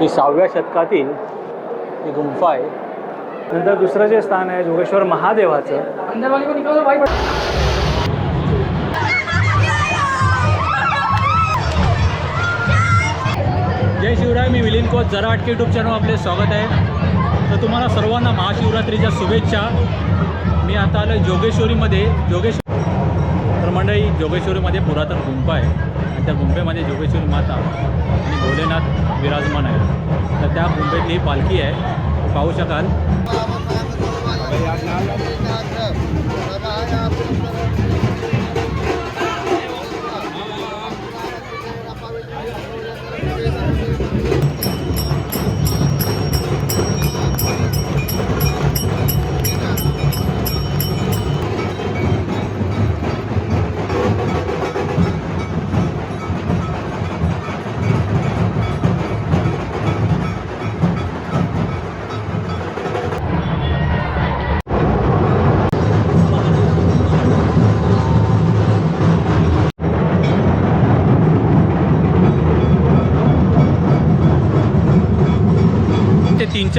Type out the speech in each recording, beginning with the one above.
ही सहाव्या शतकातील ही गुंफा आहे. नंतर दुसरं जे स्थान आहे जोगेश्वर महादेवाचं. जय शिवराय मी मिलिंद कोच जरा यूट्यूब चॅनल आपले स्वागत आहे. तर तुम्हाला सर्वांना महाशिवरात्रीच्या शुभेच्छा. मी आता आलो जोगेश्वरीमध्ये. जोगेश्वर तर मंडळी जोगेश्वरीमध्ये पुरातन गुंफा आहे. आणि त्या गुंफेमध्ये जोगेश्वर माता आणि भोलेनाथ विराजमान आहे तर त्या गुंफेतली ही पालखी आहे. पाहू शकाल.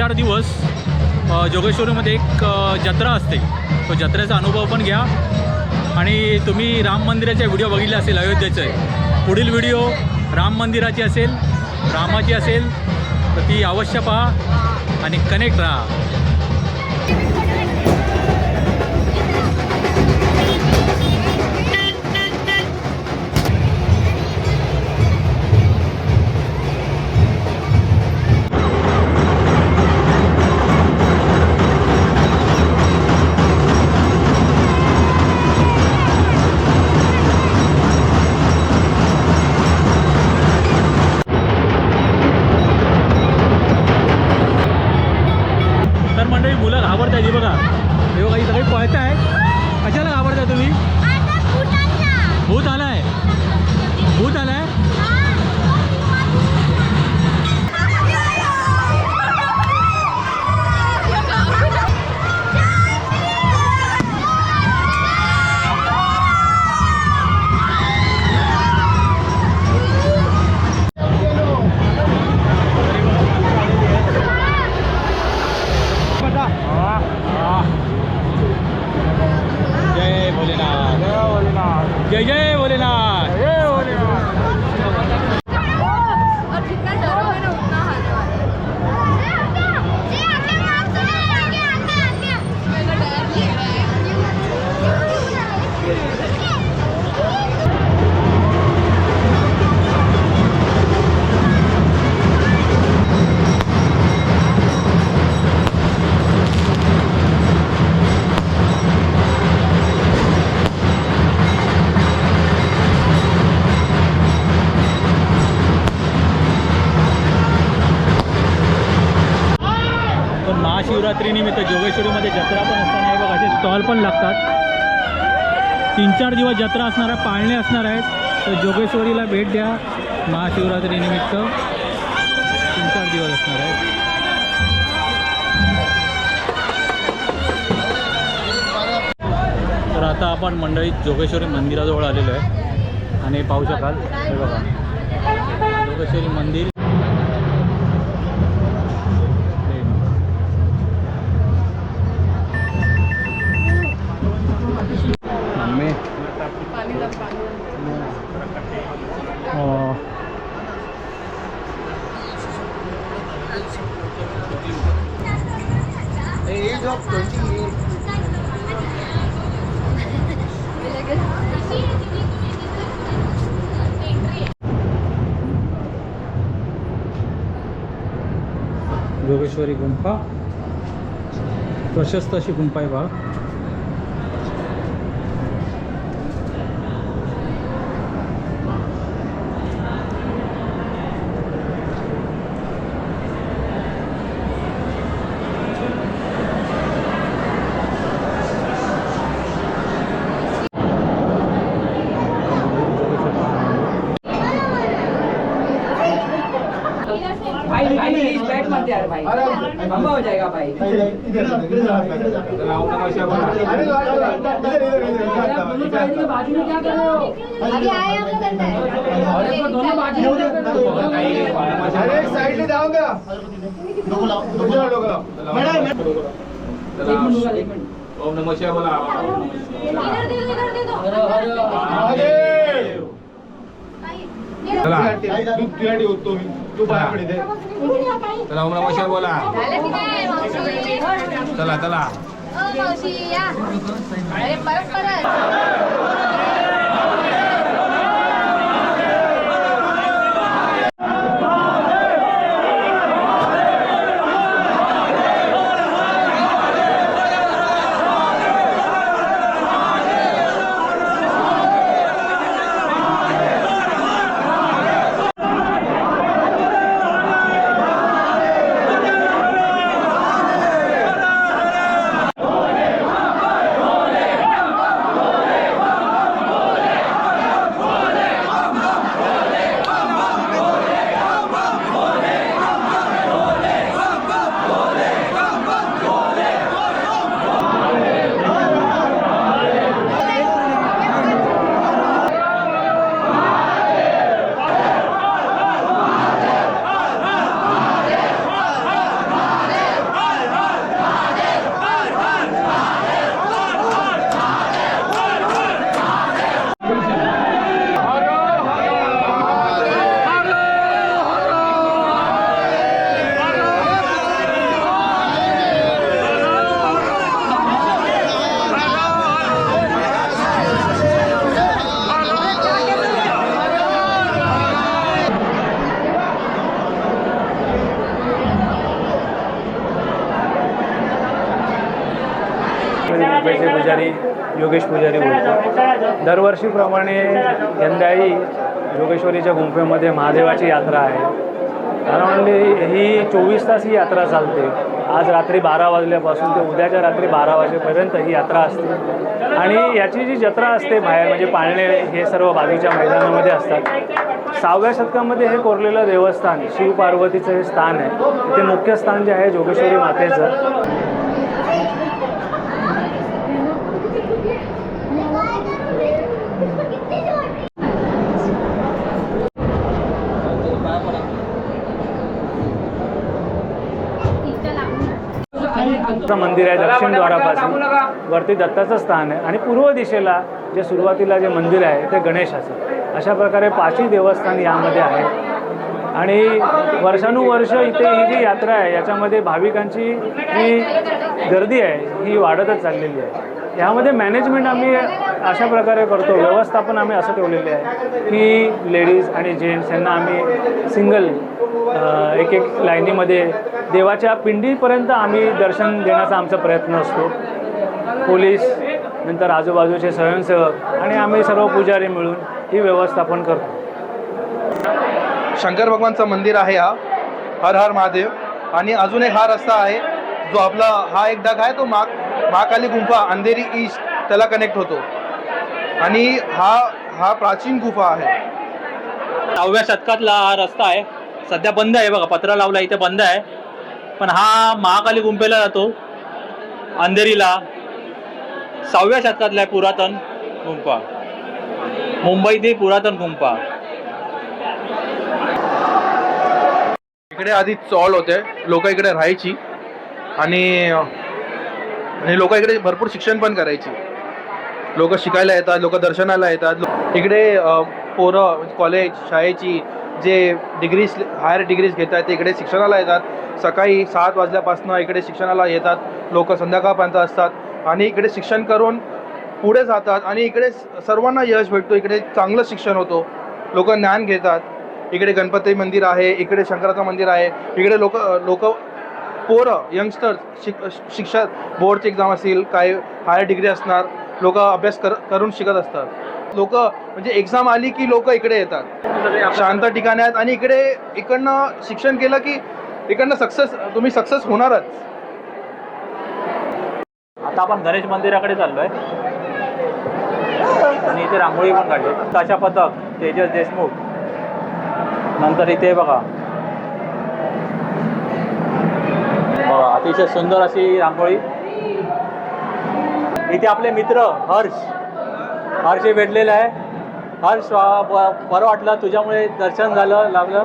चार दिवस जोगेश्वरीमध्ये एक जत्रा असते. तो जत्रेचा अनुभव पण घ्या. आणि तुम्ही राम मंदिराचे व्हिडिओ बघितले असेल अयोध्येचे. पुढील व्हिडिओ राम मंदिराची असेल रामाची असेल तर ती अवश्य पहा आणि कनेक्ट राहा. तर जोगेश्वरीमध्ये जत्रा पण असताना हे बघा असे स्टॉल पण लागतात. तीन चार दिवस जत्रा असणार आहे पाळणे असणार आहेत. तर जोगेश्वरीला भेट द्या महाशिवरात्रीनिमित्त तीन चार दिवस असणार आहेत. तर आता आपण मंडळीत जोगेश्वरी मंदिराजवळ आलेलो आहे. आणि पाहू शकाल हे बघा. जोगेश्वरी मंदिर जोगेश्वरी गुंफा. प्रशस्त अशी गुंफा आहे बा भाई लंबा हो जाएगा भाई दोनों साइड के बाजू में क्या कर रहे हो अभी आए हम लोग अंदर अरे दोनों बाजू हो साइड ले जाओगे मैडम ओम नमः शिवाय बोला इधर दे दो इधर दे दो हर हर महादेव ताई, तू तुझ्यासाठी होतो मी तू बाहेर पड इथे चला उमरा मावशी बोला. चला चला. मावशी या. परत परत. मुंबईचे पुजारी योगेश पुजारी बोलतो. दरवर्षीप्रमाणे यंदाही योगेश्वरीच्या गुंफेमध्ये महादेवाची यात्रा आहे. कारण ही चोवीस तास ही यात्रा चालते. आज रात्री बारा वाजल्यापासून ते उद्याच्या रात्री बारा वाजेपर्यंत ही यात्रा असते. आणि याची जी जत्रा असते बाहेर म्हणजे पाळणे हे सर्व बाजूच्या मैदानामध्ये असतात. सहाव्या शतकामध्ये हे कोरलेलं देवस्थान शिव पार्वतीचं हे स्थान आहे. ते मुख्य स्थान जे आहे जोगेश्वरी मातेचं. दत्ताचं मंदिर आहे दक्षिण द्वारापासून. वरती दत्ताचं स्थान आहे. आणि पूर्व दिशेला जे सुरुवातीला जे मंदिर आहे ते गणेशाचं. अशा प्रकारे पाचही देवस्थान यामध्ये आहे आणि वर्षानुवर्ष इथे ही जी यात्रा आहे याच्यामध्ये भाविकांची जी गर्दी आहे ही वाढतच चाललेली आहे. यामध्ये मॅनेजमेंट आम्ही अशा प्रकारे करतो व्यवस्थापन आम्ही असं ठेवलेले आहे की लेडीज आणि जेंट्स यांना आम्ही सिंगल एक एक लाईनीमध्ये देवाच्या पिंडीपर्यंत आम्ही दर्शन देण्याचा आमचा प्रयत्न असतो. पोलीस नंतर आजूबाजूचे स्वयंसेवक आणि आम्ही सर्व पुजारी मिळून ही व्यवस्थापन करतो. शंकर भगवानचं मंदिर आहे हा. हर हर महादेव. आणि अजून एक हा रस्ता आहे जो आपला हा एक डग आहे तो मा महाकाली गुंफा अंधेरी ईस्ट त्याला कनेक्ट होतो. आणि हा हा प्राचीन गुफा आहे. सहाव्या शतकातला हा रस्ता आहे. सध्या बंद आहे बघा पत्रा लावला इथे बंद आहे. पण हा महाकाली गुंफेला जातो. अंधेरीला. सहाव्या शतकातला आहे पुरातन गुंफा. मुंबईतील पुरातन गुंफा. इकडे आधी चॉल होते. लोक इकडे राहायची. आणि लोक इकडे भरपूर शिक्षण पण करायची. लोक शिकायला येतात लोक दर्शनाला येतात. इकडे पोरं म्हणजे कॉलेज शाळेची जे डिग्रीज हायर डिग्रीज घेत आहेत ते इकडे शिक्षणाला येतात. सकाळी सात वाजल्यापासून इकडे शिक्षणाला येतात. लोक संध्याकाळपर्यंत असतात. आणि इकडे शिक्षण करून पुढे जातात. आणि इकडे सर्वांना यश भेटतो. इकडे चांगलं शिक्षण होतो. लोक ज्ञान घेतात. इकडे गणपती मंदिर आहे. इकडे शंकराचं मंदिर आहे. इकडे लोक लोक पोरं यंगस्टर्स शिक शिक्षक बोर्डची एक्झाम असेल काही हायर डिग्री असणार लोक अभ्यास कर करून शिकत असतात. लोक म्हणजे एक्झाम आली की लोक इकडे येतात. शांत ठिकाणी आहेत. आणि इकडे इकडनं शिक्षण केलं की इकडनं सक्सेस तुम्ही सक्सेस होणारच. आता आपण गणेश मंदिराकडे चाललोय. आणि इथे रांगोळी पण काढली. काशा पथक तेजस देशमुख. नंतर इथे बघा. बघा, अतिशय सुंदर अशी रांगोळी. इथे आपले मित्र हर्ष. हर्ष हे भेटलेलं आहे. हर्ष वा- ब- बरं वाटलं. तुझ्यामुळे दर्शन झालं लागलं.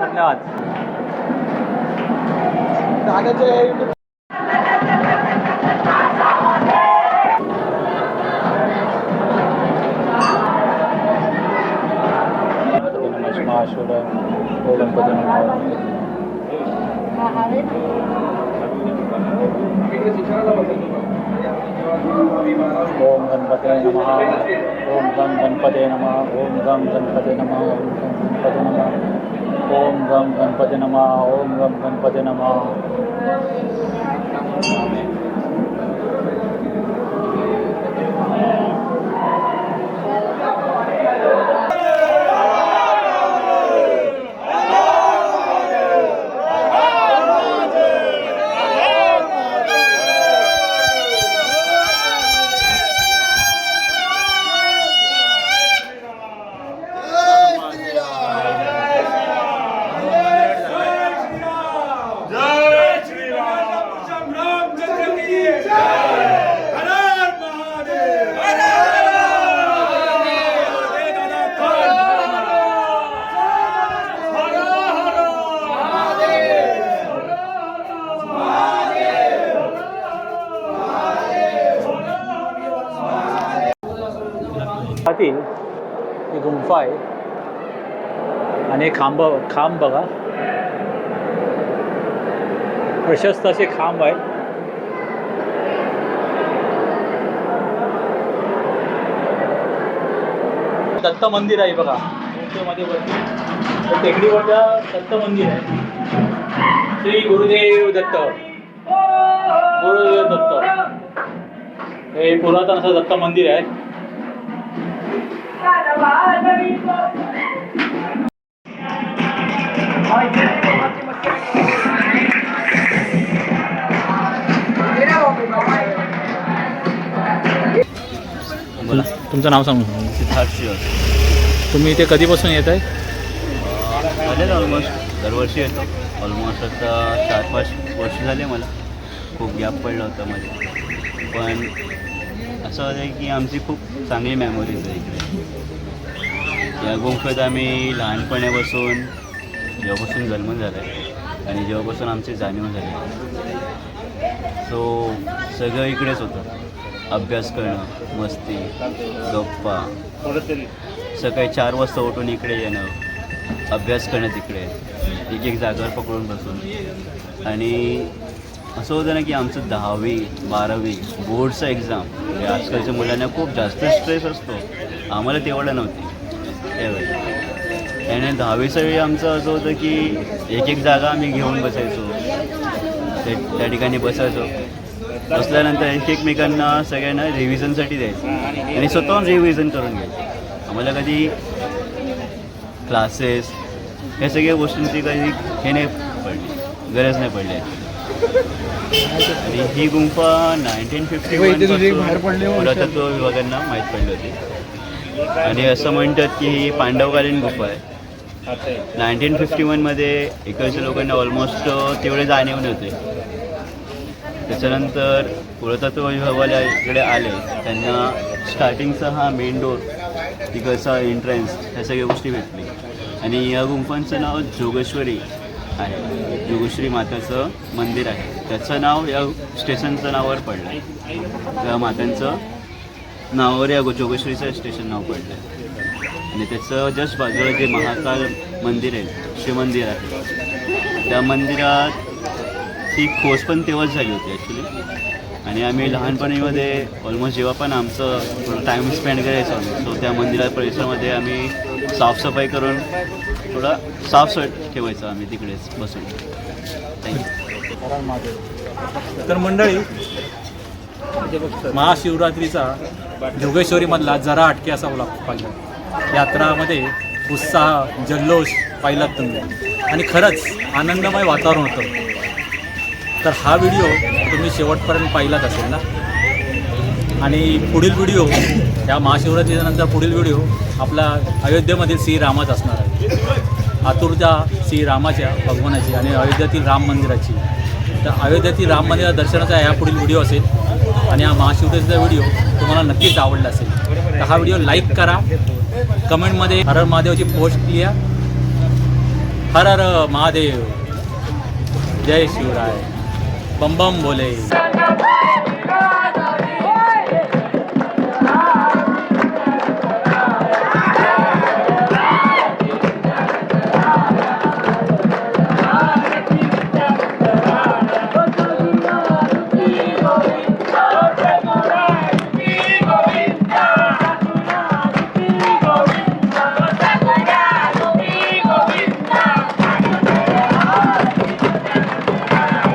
धन्यवाद. ओम गणपते नमः। ओम गम गणपते नमः। ओम गम गणपते नमः। ओम गम गणपते नमः। ओम गम गणपते नमः। ओम गम गणपते नमः। ती गुंफा आहे. आणि खांब खांब बघा. प्रशस्त असे खांब आहेत. दत्त मंदिर आहे बघा. मध्ये वरती. टेकडीवरच्या दत्त मंदिर आहे. श्री गुरुदेव दत्त. गुरुदेव दत्त. हे पुरातन असं दत्त मंदिर आहे. बोला. तुमचं नाव सांगू सिद्धार्थ तुम्ही इथे कधीपासून येत आहे? झाले ऑलमोस्ट दरवर्षी येतो. ऑलमोस्ट आता चार पाच वर्ष झाले मला. खूप गॅप पडला होता मध्ये. पण असं होतं की आमची खूप चांगली मेमोरीज आहे इकडे. या गुंफेत आम्ही लहानपणापासून जेव्हापासून जन्म झाला आहे आणि जेव्हापासून आमची जाणीव झाली सो सगळं इकडेच होतं. अभ्यास करणं मस्ती गप्पा सकाळी चार वाजता उठून इकडे येणं अभ्यास करणं तिकडे एक एक जागेवर पकडून बसून. आणि असं होतं ना की आमचं दहावी बारावी बोर्डचं एक्झाम म्हणजे आजकालच्या मुलांना खूप जास्त स्ट्रेस असतो. आम्हाला तेवढं नव्हती. त्यावेळी आणि दहावीच्या वेळी आमचं असं होतं की एक एक जागा आम्ही घेऊन बसायचो. ते त्या ठिकाणी बसायचो. बसल्यानंतर एक एकमेकांना सगळ्यांना रिव्हिजनसाठी द्यायचं. आणि स्वतःहून रिव्हिजन करून घ्यायचं. आम्हाला कधी क्लासेस या सगळ्या गोष्टींची कधी हे नाही पडली गरज नाही पडली. आणि ही गुंफा नाईन्टीन फिफ्टी पुरातत्व विभागांना माहीत पडली होती. आणि असं म्हणतात की ही पांडवकालीन गुफा आहे. नाईन्टीन फिफ्टी वनमध्ये इकडच्या लोकांना ऑलमोस्ट तेवढे जाणीव नव्हते. त्याच्यानंतर पुरातत्व विभागाला इकडे आले. त्यांना स्टार्टिंगचा हा मेन डोर तिकडचा एंट्रन्स ह्या सगळ्या गोष्टी भेटली. आणि या गुंफांचं नाव जोगेश्वरी आहे. जोगेश्वरी माताचं मंदिर आहे. त्याचं नाव या स्टेशनचं नावावर पडलं त्या मातांचं नावावर या जोगेश्वरीचं स्टेशन नाव पडलं आहे आणि त्याचं जस्ट बाजूला जे महाकाल मंदिर आहे शिवमंदिर आहे त्या मंदिरात ती खोज पण तेव्हाच झाली होती ॲक्च्युली आणि आम्ही लहानपणीमध्ये ऑलमोस्ट जेव्हा पण आमचं टाईम स्पेंड करायचो आम्ही सो त्या मंदिरा परिसरामध्ये आम्ही साफसफाई करून थोडा साफ ठेवायचं आम्ही तिकडेच बसून. थँक्यू तर मंडळी महाशिवरात्रीचा जोगेश्वरीमधला जरा अटके असा ओळख पाहिजे यात्रामध्ये उत्साह जल्लोष पाहिलात तुम्ही. आणि खरंच आनंदमय वातावरण होतं. तर हा व्हिडिओ तुम्ही शेवटपर्यंत पाहिलाच असेल ना? आणि पुढील व्हिडिओ या महाशिवरात्रीच्या नंतर पुढील व्हिडिओ आपला अयोध्येमधील श्रीरामाच असणार आहे. आतुरता श्रीरामाच्या भगवानाची आणि अयोध्येतील राम मंदिराची. तर अयोध्येतील राम मंदिरा दर्शनाचा ह्या पुढील व्हिडिओ असेल. आणि हा महाशिवरात्रीचा व्हिडिओ तुम्हाला नक्कीच आवडला असेल. तर हा व्हिडिओ लाईक करा. कमेंटमध्ये हर हर महादेवची पोस्ट लिहा. हर हर महादेव. जय शिवराय. बम बम बोले.